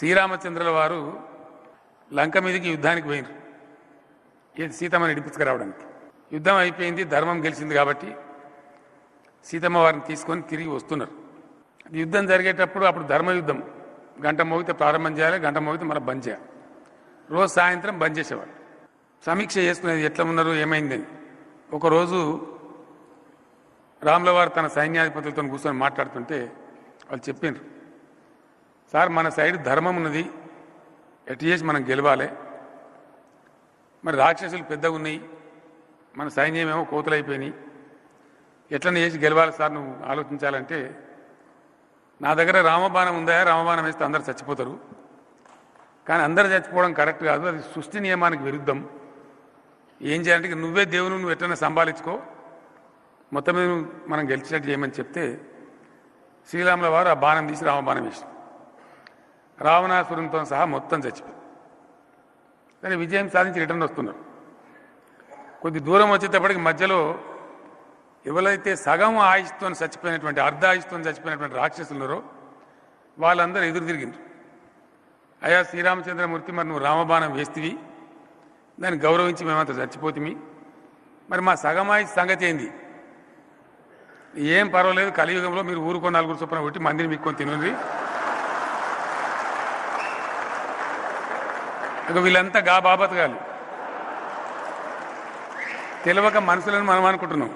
శ్రీరామచంద్రుల వారు లంక మీదకి యుద్ధానికి పోయినారు. ఏది సీతమ్మని ఇడిపించుకురావడానికి. యుద్ధం అయిపోయింది ధర్మం గెలిచింది కాబట్టి సీతమ్మ వారిని తీసుకొని తిరిగి వస్తున్నారు. యుద్ధం జరిగేటప్పుడు అప్పుడు ధర్మయుద్ధం. గంట మోగితే ప్రారంభం చేయాలి గంట మోగితే మనం బంద్ చేయాలి. రోజు సాయంత్రం బంద్ చేసేవాళ్ళు. సమీక్ష చేసుకునేది ఎట్లా ఉన్నారు ఏమైందని ఒకరోజు రాములవారు తన సైన్యాధిపతులతో కూర్చొని మాట్లాడుతుంటే వాళ్ళు చెప్పినారు. సార్ మన సైడ్ ధర్మం ఉన్నది. ఎటు మనం గెలవాలి? మరి రాక్షసులు పెద్దగా ఉన్నాయి. మన సైన్యం ఏమో కోతులైపోయినాయి. ఎట్లనే చేసి గెలవాలి సార్ నువ్వు ఆలోచించాలంటే నా దగ్గర రామబాణం ఉందా? రామబాణం వేస్తే అందరు చచ్చిపోతారు. కానీ అందరు చచ్చిపోవడం కరెక్ట్ కాదు. అది సృష్టి నియమానికి విరుద్ధం. ఏం చేయాలంటే నువ్వే దేవుని నువ్వు ఎట్లైనా సంభాలించుకో. మొత్తం మీద నువ్వు మనం గెలిచినట్టు చేయమని చెప్తే శ్రీరాముల వారు ఆ బాణం తీసి రామబాణం వేసినాం రావణాసురంతో సహా మొత్తం చచ్చిపోయి కానీ విజయం సాధించి రిటర్న్ వస్తున్నారు. కొద్ది దూరం వచ్చేటప్పటికి మధ్యలో ఎవరైతే సగం ఆయుష్తో చచ్చిపోయినటువంటి అర్ధ ఆయుష్తో చచ్చిపోయినటువంటి రాక్షసులు ఉన్నారో వాళ్ళందరూ ఎదురు తిరిగిండ్రు. అయా శ్రీరామచంద్రమూర్తి మరి నువ్వు రామబాణం వేస్తివి. దాన్ని గౌరవించి మేమంతా చచ్చిపోతుంది మరి మా సగమాయి సంగతి ఏంది? ఏం పర్వాలేదు కలియుగంలో మీరు ఊరుకో నలుగురు చొప్పున కొట్టి మందిని మీకు కొని తినండి. ఇక వీళ్ళంతా గా బాబత్ కాదు తెలియక మనుషులను మనం అనుకుంటున్నాం.